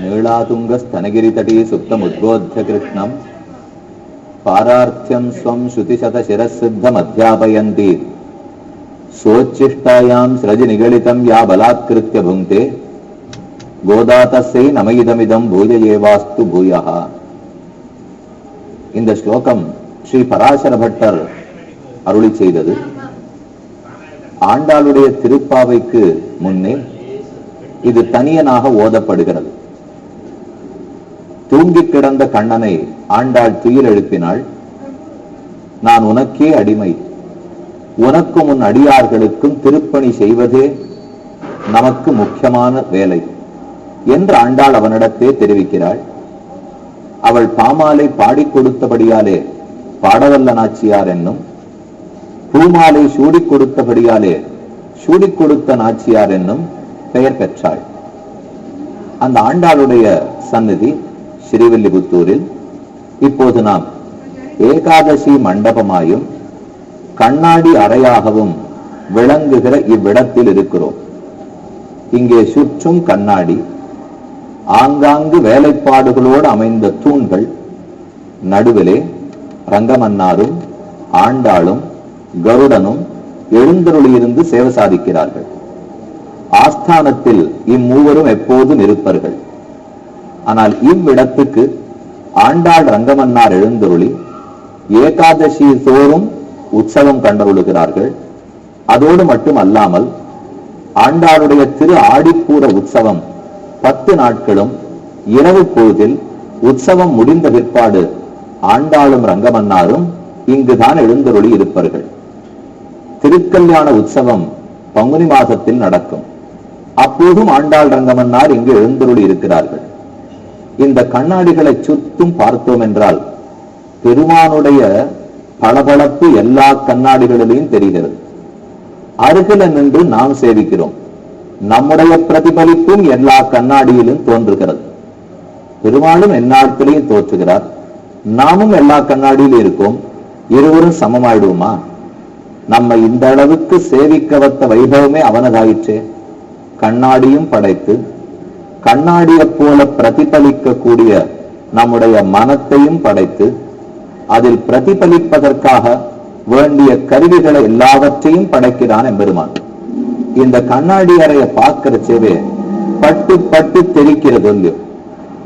नीलातुङ्गस्तनगिरितटी सुप्तमुद्बोध्य कृष्णम् पारार्थ्यं स्वं श्रुतिशतशिरःसिद्धमध्यापयन्ति सोच्छिष्टायां स्रजनिगलितं या बलात्कृत्य भुङ्क्ते கோதாதஸ்யை நமயிதமிதம் பூஜ ஏவாஸ்து பூயஹா இந்த ஸ்லோகம் ஸ்ரீ பராசர பட்டர் அருளி செய்தது ஆண்டாளுடைய திருப்பாவைக்கு முன்னே இது தனியனாக ஓதப்படுகிறது தூங்கிக் கிடந்த கண்ணனை ஆண்டாள் துயில் எழுப்பினாள் நான் உனக்கே அடிமை. உனக்கும் உன் அடியார்களுக்கும் திருப்பணி செய்வதே நமக்கு முக்கியமான வேலை என்று ஆண்டாள் அவனிடத்தே தெரிவிக்கிறாள். அவள் பாமாலை பாடிக் கொடுத்தபடியாலே பாடவல்ல நாச்சியார் என்னும் பூமாலை சூடிக் கொடுத்தபடியாலே சூடிக் கொடுத்த நாச்சியார் என்னும் பெயர் பெற்றாள். அந்த ஆண்டாளுடைய சந்நிதி ஸ்ரீவில்லிபுத்தூரில் இப்போது நாம் ஏகாதசி மண்டபமாயும் கண்ணாடி அறையாகவும் விளங்குகிற இவ்விடத்தில் இருக்கிறோம். இங்கே சுற்றும் கண்ணாடி ஆங்காங்கு வேலைப்பாடுகளோடு அமைந்த தூண்கள் நடுவிலே ரங்கமன்னாரும் ஆண்டாளும் கருடனும் எழுந்தருளியிருந்து சேவை சாதிக்கிறார்கள். ஆஸ்தானத்தில் இம்மூவரும் எப்போதும் இருப்பார்கள். ஆனால் இவ்விடத்துக்கு ஆண்டாள் ரங்கமன்னார் எழுந்தருளி ஏகாதசி தோறும் உற்சவம் கண்டருளுகிறார்கள். அதோடு மட்டும் அல்லாமல் ஆண்டாளுடைய திரு ஆடிப்பூர உற்சவம் பத்து நாட்களும் இரவு பொழுதில் உற்சவம் முடிந்த பிற்பாடு ஆண்டாளும் ரங்கமன்னாரும் இங்குதான் எழுந்தருளி இருப்பார்கள். திருக்கல்யாண உற்சவம் பங்குனி மாதத்தில் நடக்கும். அப்போதும் ஆண்டாள் ரங்கமன்னார் இங்கு எழுந்தருளி இருக்கிறார்கள். இந்த கண்ணாடிகளை சுத்தும் பார்த்தோம் என்றால் பெருமானுடைய பளபளப்பு எல்லா கண்ணாடிகளிலையும் தெரிகிறது. அருகில நின்று நாம் சேவிக்கிறோம். நம்முடைய பிரதிபலிப்பும் எல்லா கண்ணாடியிலும் தோன்றுகிறது. பெருமாளும் எந்நாட்களையும் தோற்றுகிறார். நாமும் எல்லா கண்ணாடியிலும் இருக்கோம். இருவரும் சமமாயிடுவோமா? நம்ம இந்த அளவுக்கு சேவிக்க வைத்த வைபவமே அவனதாயிற்றே. கண்ணாடியும் படைத்து கண்ணாடியைப் போல பிரதிபலிக்கக்கூடிய நம்முடைய மனத்தையும் படைத்து அதில் பிரதிபலிப்பதற்காக வேண்டிய கருவிகளை எல்லாவற்றையும் படைக்கிறான் எம்பெருமான். இந்த கண்ணாடி அறைய பார்க்கிறச்சவே பட்டு பட்டு தெரிக்கிறது இல்லையோ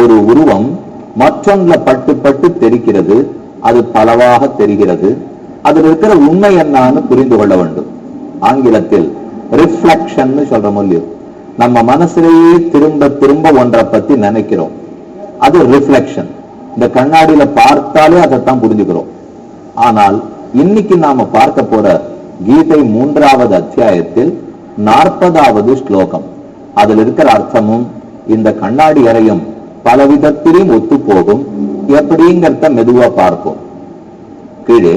ஒரு உருவம் மற்றொன்றுல பட்டு பட்டு தெரிக்கிறது அது பலவாக தெரிகிறது அதில் இருக்கிற உண்மை என்னான்னு புரிந்து கொள்ள வேண்டும். ஆங்கிலத்தில் ரிஃப்ளக்ஷன் சொல்றோம் இல்லையோ? நம்ம மனசுலேயே திரும்ப திரும்ப ஒன்றை பத்தி நினைக்கிறோம். அது ரிஃப்ளெக்ஷன் இந்த கண்ணாடியில பார்த்தாலே அதைத்தான் புரிஞ்சுக்கிறோம். ஆனால் இன்னைக்கு நாம பார்க்க போற கீதை மூன்றாவது அத்தியாயத்தில் நாற்பதாவது ஸ்லோகம். அதில் இருக்கிற அர்த்தமும் இந்த கண்ணாடி அறையும் பல விதத்திலையும் ஒத்து போகும் எப்படிங்கிறத மெதுவா பார்ப்போம். கீழே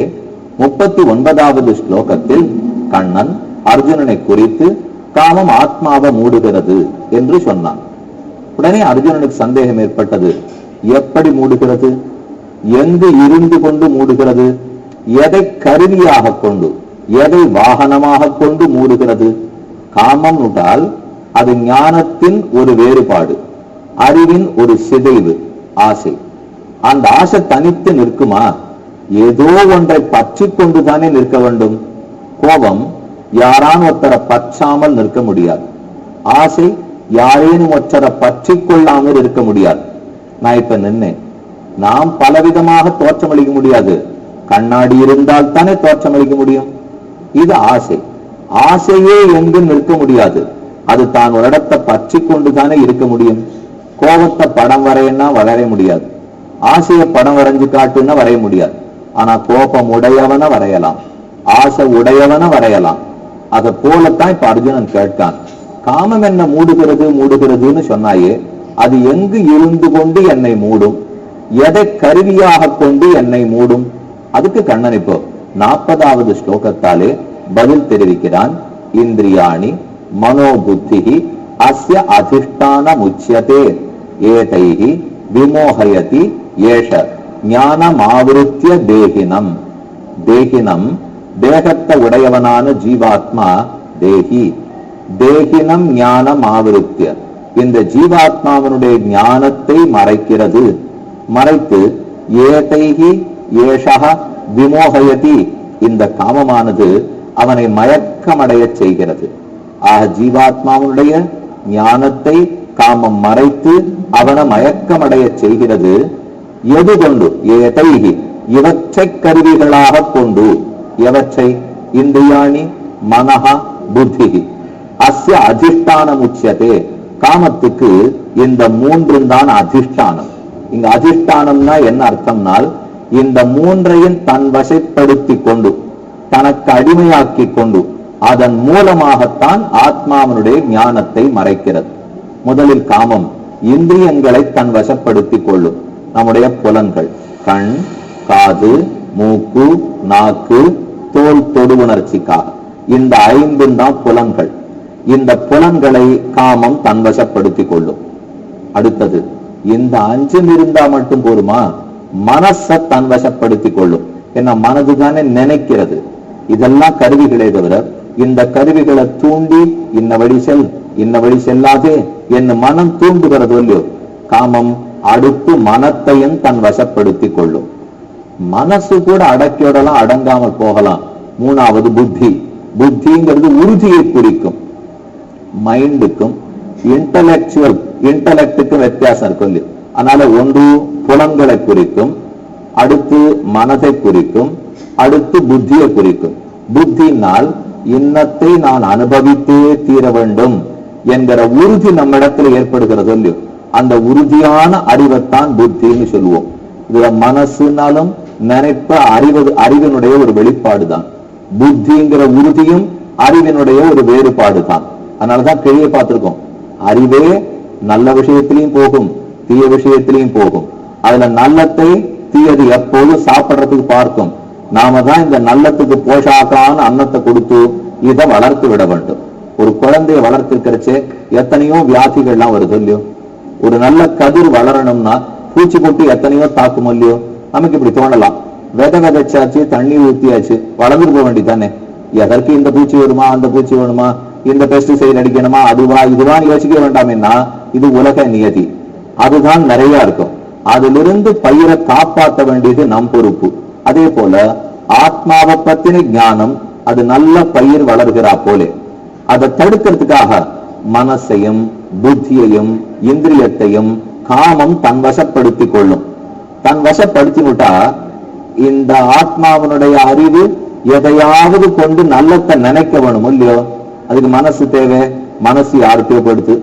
முப்பத்தி ஒன்பதாவது ஸ்லோகத்தில் கண்ணன் அர்ஜுனனை குறித்து காமம் ஆத்மாவை மூடுகிறது என்று சொன்னான். உடனே அர்ஜுனனுக்கு சந்தேகம் ஏற்பட்டது. எப்படி மூடுகிறது? எங்கு இருந்து கொண்டு மூடுகிறது? எதை கருவியாக கொண்டு எதை வாகனமாக கொண்டு மூடுகிறது? காமம் நுட்டால் அது ஞானத்தின் ஒரு வேறுபாடு அறிவின் ஒரு சிதைவு ஆசை. அந்த ஆசை தனித்து நிற்குமா? ஏதோ ஒன்றை பற்றி கொண்டுதானே நிற்க வேண்டும். கோபம் யாரான ஒருத்தரை பற்றாமல் நிற்க முடியாது. ஆசை யாரேனும் ஒற்றரை பற்றி கொள்ளாமல் இருக்க முடியாது. நான் இப்ப நின்னேன். நாம் பலவிதமாக தோற்றமளிக்க முடியாது. கண்ணாடி இருந்தால் தானே தோற்றமளிக்க முடியும். இது ஆசை. ஆசையே எங்கும் நிற்க முடியாது. அது தான் ஒரு இடத்தை பற்றி கொண்டுதானே இருக்க முடியும். கோபத்தை படம் வரையன்னா வரைய முடியாது. ஆசையை படம் வரைஞ்சு காட்டுன்னா வரைய முடியாது. ஆனா கோபம் உடையவன வரையலாம். ஆசை உடையவன வரையலாம். அதை போலத்தான் இப்ப அர்ஜுனன் கேட்டான். காமம் என்ன மூடுகிறது மூடுகிறதுன்னு சொன்னாயே அது எங்கு இருந்து கொண்டு என்னை மூடும்? எதை கருவியாக கொண்டு என்னை மூடும்? அதுக்கு கண்ணன் இப்போ நாற்பதாவது ஸ்லோகத்தாலே பதில் தெரிவிக்கிறான். இந்திரியாணி மனோபுத்தி அஸ்ய அதிஷ்டான முச்சியதே ஏதைகி விமோகயதி ஏஷ ஞானமாவிருத்திய தேகினம். தேகினம் தேகத்தை உடையவனான ஜீவாத்மா தேகி. தேகினம் ஞானம் ஆவிருத்திய. இந்த ஜீவாத்மாவினுடைய ஞானத்தை மறைக்கிறது. மறைத்து ஏதைகி ஏஷக விமோகயதி. இந்த காமமானது அவனை மயக்கமடைய செய்கிறது. ஆக ஜீவாத்மாவனுடைய ஞானத்தை காமம் மறைத்து அவனை மயக்கமடைய செய்கிறது. எது கொண்டு? ஏதைகி. இவற்றை கருவிகளாக கொண்டு. எவற்றை? இந்திரியாணி மனஹா புத்தி. அஸ்ய அதிஷ்டானம் உச்சியதே காமத்துக்கு இந்த மூன்றும் தான் அதிஷ்டானம். இங்க அதிஷ்டானம்னா என்ன அர்த்தம்னால் இந்த மூன்றையும் தன் வசைப்படுத்தி கொண்டு தனக்கு அடிமையாக்கி கொண்டு அதன் மூலமாகத்தான் ஆத்மாவனுடைய ஞானத்தை மறைக்கிறது. முதலில் காமம் இந்திரியங்களை தன் வசப்படுத்திக் கொள்ளும். நம்முடைய புலன்கள் கண் காது மூக்கு நாக்கு தோல் தொடு உணர்ச்சிக்காக இந்த ஐந்தும் தான் புலன்கள். இந்த புலன்களை காமம் தன்வசப்படுத்திக் கொள்ளும். அடுத்தது இந்த அஞ்சும் இருந்தா மட்டும் போருமா? மனச தன்வசப்படுத்திக் கொள்ளும். என்ன மனதுதானே நினைக்கிறது. இதெல்லாம் கருவிகளே தவிர இந்த கருவிகளை தூண்டி இன்ன வழி செல் இன்ன வழி செல்லாதே என் மனம் தூண்டுகிறது இல்லையோ? காமம் அடுத்து மனத்தையும் தன் வசப்படுத்திக் கொள்ளும். மனசு கூட அடக்கியோடலாம் அடங்காமல் போகலாம். மூணாவது புத்தி. புத்திங்கிறது உறுதியை குறிக்கும். மைண்டுக்கும் இன்டலெக்சுவல் இன்டலெக்டுக்கும் வித்தியாசம் இருக்கும் இல்லையா? அதனால ஒன்று புலன்களை குறிக்கும் அடுத்து மனதை குறிக்கும் அடுத்து புத்தியை குறிக்கும். புத்தினால் இன்னத்தை நான் அனுபவித்தே தீர வேண்டும் என்கிற உறுதி நம்மிடத்தில் ஏற்படுகிறது இல்லையோ? அந்த உறுதியான அறிவைத்தான் புத்தின்னு சொல்லுவோம். இதுல மனசுனாலும் நினைப்ப அறிவு அறிவினுடைய ஒரு வெளிப்பாடு தான் புத்திங்கிற உறுதியும் அறிவினுடைய ஒரு வேறுபாடு தான் அதனாலதான் கிழிய பார்த்திருக்கோம். அறிவே நல்ல விஷயத்திலையும் போகும் தீய விஷயத்திலையும் போகும். அதுல நல்லத்தை தீயது எப்போதும் சாப்பிடுறதுக்கு பார்க்கும். நாம தான் இந்த நல்லத்துக்கு போஷாக்கான அன்னத்தை கொடுத்து இதை வளர்த்து விட வேண்டும். ஒரு குழந்தைய வளர்த்திருக்கிறச்சே எத்தனையோ வியாதிகள்லாம் வருது இல்லையோ? ஒரு நல்ல கதிர் வளரணும்னா பூச்சி கொட்டி எத்தனையோ தாக்கும் இல்லையோ? நமக்கு இப்படி தோணலாம். விதை விதைச்சாச்சு தண்ணி ஊத்தியாச்சு வளர்ந்துட்டு போக வேண்டியதானே எதற்கு இந்த பூச்சி வருமா அந்த பூச்சி வேணுமா இந்த பெஸ்டிசைட் அடிக்கணுமா அதுவா இதுவான்னு யோசிக்க வேண்டாமேன்னா இது உலக நியதி. அதுதான் நிறைய இருக்கும். அதிலிருந்து பயிரை காப்பாற்ற வேண்டியது நம் பொறுப்பு. அதே போல ஆத்மாவை பத்தின ஞானம் அது நல்ல பயிர் வளர்கிறா போலே. அதை தடுக்கிறதுக்காக மனசையும் புத்தியையும் இந்திரியத்தையும் காமம் தன் வசப்படுத்திக் கொள்ளும். தன் வசப்படுத்தி விட்டா இந்த ஆத்மாவனுடைய அறிவு எதையாவது கொண்டு நல்லத்தை நினைக்க வேணும் இல்லையோ அதுக்கு மனசு தேவை மனசு யார் தேவைப்படுத்து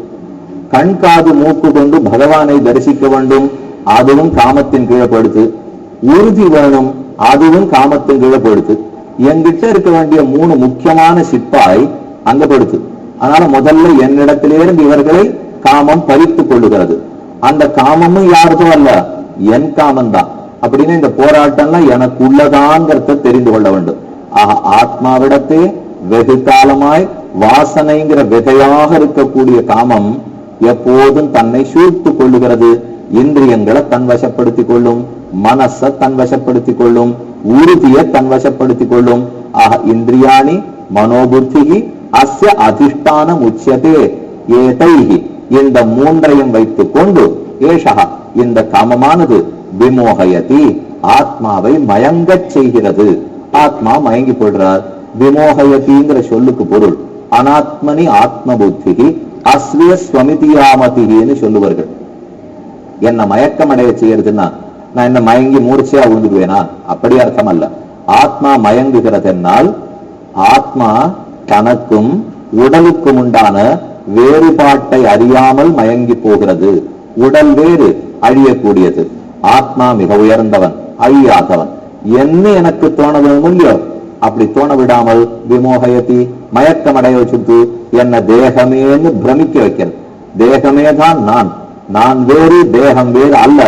கண் காது மூக்கு கொண்டு பகவானை தரிசிக்க வேண்டும் அதுவும் காமத்தின் கீழப்படுத்து உறுதி வேணும் அதுவும் காமத்தின் கீழப்படுத்து என்கிட்ட இருக்க வேண்டிய மூணு முக்கியமான சிப்பாய் அங்க படுத்து அதனால முதல்ல என்னிடத்திலிருந்து இவர்களை காமம் பறித்துக் கொள்ளுகிறது. அந்த காமமும் யாருதோ அல்ல என் காமம் தான். அப்படின்னு இந்த போராட்டம்லாம் எனக்கு உள்ளதாங்கிறத தெரிந்து கொள்ள வேண்டும். ஆக ஆத்மாவிடத்தே வெகு காலமாய் வாசனைங்கிற விதையாக இருக்கக்கூடிய காமம் எப்போதும் தன்னை சூழ்த்து கொள்ளுகிறது. இந்திரியங்களை தன் வசப்படுத்திக் கொள்ளும் மனச தன் வசப்படுத்திக் கொள்ளும் உறுதியை தன் வசப்படுத்திக் கொள்ளும். ஆக இந்திரியாணி மனோபுத்திகி அஸ்ய அதிஷ்டானம் உச்சியதே ஏதைகி இந்த மூன்றையும் வைத்துக் கொண்டு ஏஷகா இந்த காமமானது விமோகயதி. ஆத்மாவை மயங்கச் செய்கிறது. ஆத்மா மயங்கி போடுறார் விமோகயதிங்கிற சொல்லுக்கு பொருள். அனாத்மனி ஆத்ம புத்தி அஸ்விய ஸ்வமிதியாமதின்னு சொல்லுவார்கள். என்ன மயக்கம் அடைய செய்யறதுன்னா நான் என்ன மயங்கி மூர்ச்சையா விழுந்துடுவேனா அப்படி அர்த்தம் அல்ல. ஆத்மா மயங்குகிறதென்னால் ஆத்மா தனக்கும் உடலுக்கும் உண்டான வேறுபாட்டை அறியாமல் மயங்கி போகிறது. உடல் வேறு அழியக்கூடியது. ஆத்மா மிக உயர்ந்தவன் அழியாதவன். என்ன எனக்கு தோண வேணும் அப்படி தோண விடாமல் விமோகயத்தி மயக்கம் அடைய வச்சுட்டு என்ன தேகமேன்னு பிரமிக்க வைக்கிறது. தேகமே தான் நான். நான் வேறு தேகம் வேறு அல்ல.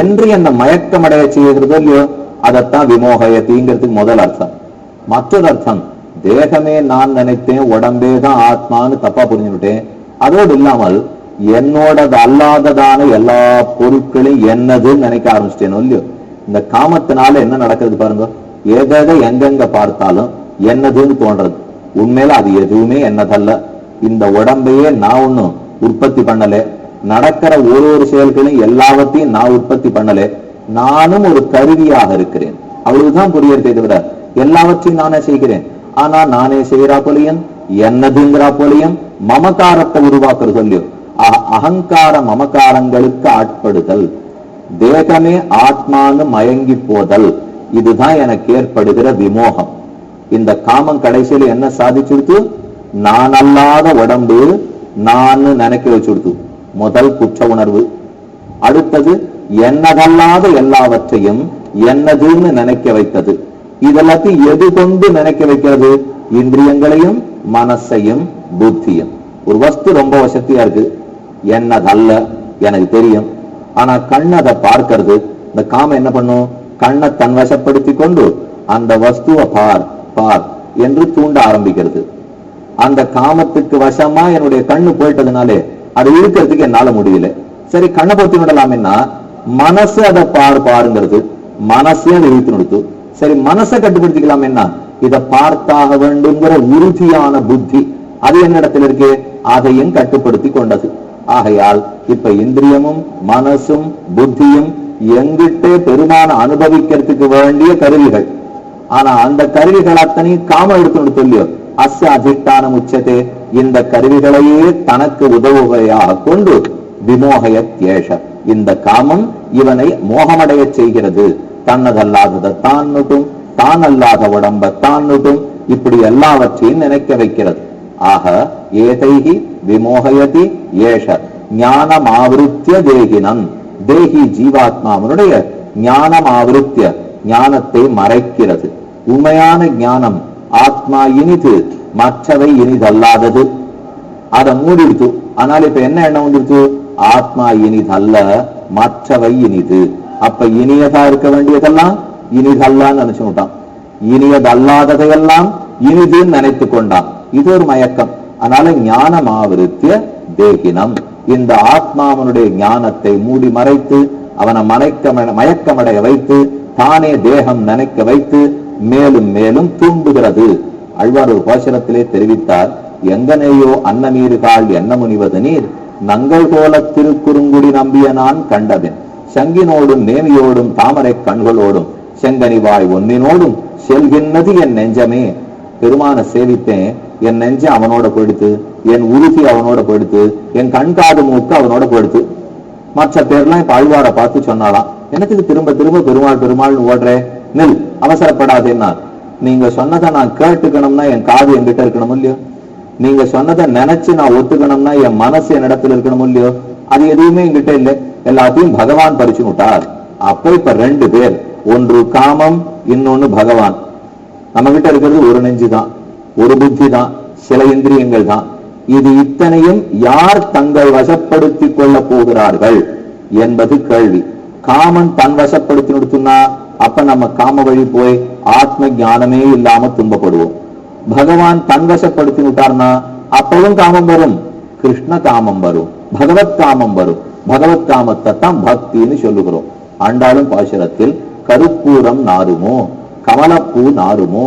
என்று என்ன மயக்கம் அடைய செய்கிறது இல்லையோ அதைத்தான் விமோகயத்திங்கிறதுக்கு முதல் அர்த்தம். மற்றொரு அர்த்தம் தேகமே நான் நினைத்தேன் உடம்பே தான் ஆத்மான்னு தப்பா புரிஞ்சுட்டேன் அதோடு இல்லாமல் என்னோடது அல்லாததான எல்லா பொருட்களையும் என்னதுன்னு நினைக்க ஆரம்பிச்சிட்டேனோ இல்லையோ? இந்த காமத்தினால என்ன நடக்கிறது பாருங்க. எதை எங்கெங்க பார்த்தாலும் என்னதுன்னு தோன்றது. உண்மையில அது எதுவுமே என்னதல்ல. இந்த உடம்பையே நான் ஒண்ணும் உற்பத்தி பண்ணல. நடக்கிற ஒரு ஒரு செயல்களையும் எல்லாவற்றையும் நான் உற்பத்தி பண்ணல. நானும் ஒரு கருவியாக இருக்கிறேன். அவ்வளவுதான் புரியறதே தவிர எல்லாவற்றையும் நானே செய்கிறேன். ஆனா நானே செய்யறா போலையும் என்னதுங்கிறா போலையும் மமகாரத்தை உருவாக்குறது சொல்லியோ அகங்கார மமகாரங்களுக்கு ஆட்படுதல். தேகமே ஆத்மான்னு மயங்கி போதல். இதுதான் எனக்கு ஏற்படுகிற விமோகம். இந்த காமம் கடைசியில என்ன சாதிச்சுடுத்து? நான் அல்லாத உடம்பு நான் நினைக்க வச்சுடுத்து. முதல் குற்ற உணர்வு. அடுத்தது என்னதல்லாத எல்லாவற்றையும் என்னதுன்னு நினைக்க வைத்தது. இதெல்லாத்தையும் எது கொண்டு நினைக்க வைக்கிறது? இந்திரியங்களையும் மனசையும் புத்தியும். ஒரு வஸ்து ரொம்ப வசதியா இருக்கு. என்னதல்ல எனக்கு தெரியும். ஆனா கண் அதை பார்க்கிறது இந்த காமம் என்ன பண்ணும்? கண்ணை தன் வசப்படுத்தி கொண்டு அந்த வஸ்துவை பார் பார் என்று தூண்ட ஆரம்பிக்கிறது. அந்த காமத்துக்கு வசமா என்னுடைய கண்ணு போயிட்டதுனாலே அதை இருக்கிறதுக்கு என்னால முடியல. சரி கண்ணை பொத்தி விடலாம்னா மனசு அதை பார் பாருங்கிறது. மனசே அதை இழுத்து நிறுத்து. சரி மனசை கட்டுப்படுத்திக்கலாம் என்ன இதை பார்த்தாக வேண்டுங்கிற உறுதியான புத்தி அது என்னிடத்தில் இருக்கு அதையும் கட்டுப்படுத்தி கொண்டது. ஆகையால் இப்ப இந்திரியமும் மனசும் புத்தியும் எங்கிட்டே பெருமான அனுபவிக்கிறதுக்கு வேண்டிய கருவிகள். ஆனா அந்த கருவிகள் அத்தனையும் காம எடுத்து சொல்லியோ அஸ்ய அதிஷ்டானம் உச்சதே இந்த கருவிகளையே தனக்கு உதவுகையாக கொண்டு விமோகய தேஷ இந்த காமம் இவனை மோகமடைய செய்கிறது. தன்னதல்லாததை தான் நுட்டும் தான் அல்லாத உடம்ப தான் நுட்டும் இப்படி எல்லாவற்றையும் நினைக்க வைக்கிறது. ஆக ஏதைகி விமோகயதி ஏஷ. ஞானமாவிருத்திய தேகினம் தேகி ஜீவாத்மா அவனுடைய ஞானமாவிருத்திய ஞானத்தை மறைக்கிறது. உண்மையான ஞானம் ஆத்மா இனிது மற்றவை இனிதல்லாதது. அதை மூடிடுத்து ஆனால் இப்ப என்ன எண்ணம் வந்துடுச்சு ஆத்மா இனிதல்ல மற்றவை இனிது. அப்ப இனியதா இருக்க வேண்டியதெல்லாம் இனிதல்லான்னு நினைச்சு விட்டான் இனியதல்லாததையெல்லாம் இனிதுன்னு நினைத்து கொண்டான். இது ஒரு மயக்கம். அதனால ஞானம் ஆவருத்திய தேகினம். இந்த ஆத்மாவனுடைய ஞானத்தை மூடி மறைத்து அவனை மயக்க மயக்கமடைய வைத்து தானே தேகம் நினைக்க வைத்து மேலும் மேலும் தூண்டுகிறது. அழ்வார் ஒரு பாசனத்திலே தெரிவித்தார் எங்கனேயோ அன்னமீறுகால் என்ன முனிவது நீர் நங்கள் போல திருக்குறுங்குடி நம்பிய நான் கண்டதன் சங்கினோடும் நேமியோடும் தாமரை கண்களோடும் செங்கனிவாய் ஒன்னினோடும் செல்கின்றது என் நெஞ்சமே. பெருமான சேவித்தேன் என் நெஞ்சு அவனோட போயிடுத்து என் உறுதி அவனோட போயிடுத்து என் கண்காது மூக்கு அவனோட போயிடுத்து. மற்ற பேர்லாம் இப்ப அழுவார பார்த்து சொன்னாலாம் எனக்கு திரும்ப திரும்ப பெருமாள் பெருமாள்னு ஓடுறே? நில் அவசரப்படாதேன்னா. நீங்க சொன்னதை நான் கேட்டுக்கணும்னா என் காது என்கிட்ட இருக்கணும் இல்லையோ? நீங்க சொன்னதை நினைச்சு நான் ஒத்துக்கணும்னா என் மனசு என்னிடத்துல இருக்கணும் இல்லையோ? அது எதுவுமே என்கிட்ட இல்லை. எல்லாத்தையும் பகவான் பறிச்சு விட்டார். அப்போ இப்ப ரெண்டு பேர் ஒன்று காமம் இன்னொன்னு பகவான். நம்ம கிட்ட இருக்கிறது ஒரு நெஞ்சு தான் ஒரு புத்தி தான் சில இந்திரியங்கள் தான். இது இத்தனையும் யார் தங்கள் வசப்படுத்திக் கொள்ள போகிறார்கள் என்பது கேள்வி. காமன் தன் வசப்படுத்தி நிறுத்தினா அப்ப நம்ம காம வழி போய் ஆத்ம ஞானமே இல்லாம துன்பப்படுவோம். பகவான் தன் வசப்படுத்தி விட்டார்னா அப்பவும் காமம் வரும். கிருஷ்ண காமம் வரும். பகவத் காமம் வரும். பகவத் காமத்தை தான் பக்தின்னு சொல்லுகிறோம். ஆண்டாளும் பாசுரத்தில் கருப்பூரம் நாருமோ கமலப்பூ நாருமோ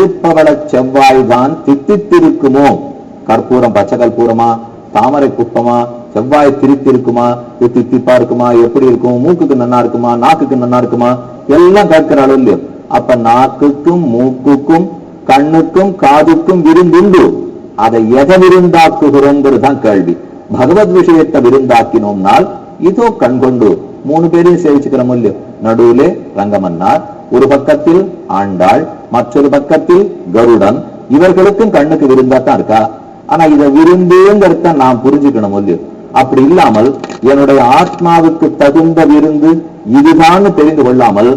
திருப்பவளச் செவ்வாய்தான் தித்தித்திருக்குமோ? கற்பூரம் பச்சை கற்பூரமா தாமரை புஷ்பமா செவ்வாய் திருத்திருக்குமா? இது தித்திப்பா இருக்குமா? எப்படி இருக்கும்? மூக்குக்கு நன்னா இருக்குமா? நாக்குக்கு நன்னா இருக்குமா? எல்லாம் கேட்கிற அளவு இல்லையோ? அப்ப நாக்குக்கும் மூக்குக்கும் கண்ணுக்கும் காதுக்கும் விருந்துண்டு அதை எதை விருந்தாக்குகிறோங்கிறது தான் கேள்வி. பகவத் விஷயத்தை விருந்தாக்கினோம்னால் இதோ கண் கொண்டு மூணு பேரையும் சேவிச்சுக்கிறோம் இல்லையோ? நடுவிலே ரங்கமன்னார் ஒரு பக்கத்தில் ஆண்டாள் மற்றொரு பக்கத்தில் கருடன். இவர்களுக்கும் கண்ணுக்கு விருந்தா தான் இருக்கா? ஆனா இதை விருந்துங்கிறத நான் புரிஞ்சுக்கணும் இல்லையோ அப்படி இல்லாமல் என்னுடைய ஆத்மாவுக்கு தகுந்த விருந்து இதுதான் தெரிந்து கொள்ளாமல்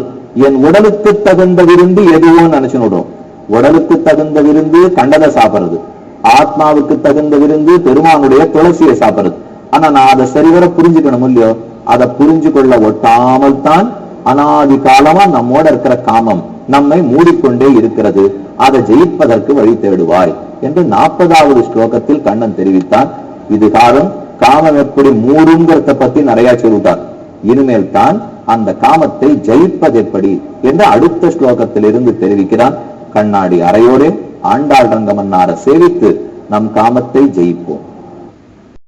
என் உடலுக்கு தகுந்த விருந்து எதுவோன்னு நினைச்சுடும் உடலுக்கு தகுந்த விருந்து கண்டதை சாப்பிடுறது. ஆத்மாவுக்கு தகுந்த விருந்து பெருமானுடைய துளசியை சாப்பிடுறது. ஆனா நான் அதை சரிவர புரிஞ்சுக்கணும் இல்லையோ அதை புரிஞ்சு கொள்ள ஒட்டாமல் தான் அனாதி காலமா நம்மோட இருக்கிற காமம் நம்மை மூடிக்கொண்டே இருக்கிறது. அதை ஜெயிப்பதற்கு வழி தேடுவாய் என்று நாற்பதாவது ஸ்லோகத்தில் கண்ணன் தெரிவித்தான். இது காலம் காமம் எப்படி மூடுங்கிறத பத்தி நிறைய சொல்லிட்டார். இனிமேல் தான் அந்த காமத்தை ஜெயிப்பது எப்படி என்று அடுத்த ஸ்லோகத்திலிருந்து தெரிவிக்கிறான். கண்ணாடி அறையோடு ஆண்டாள் ரங்கமன்னார சேவித்து நம் காமத்தை ஜெயிப்போம்.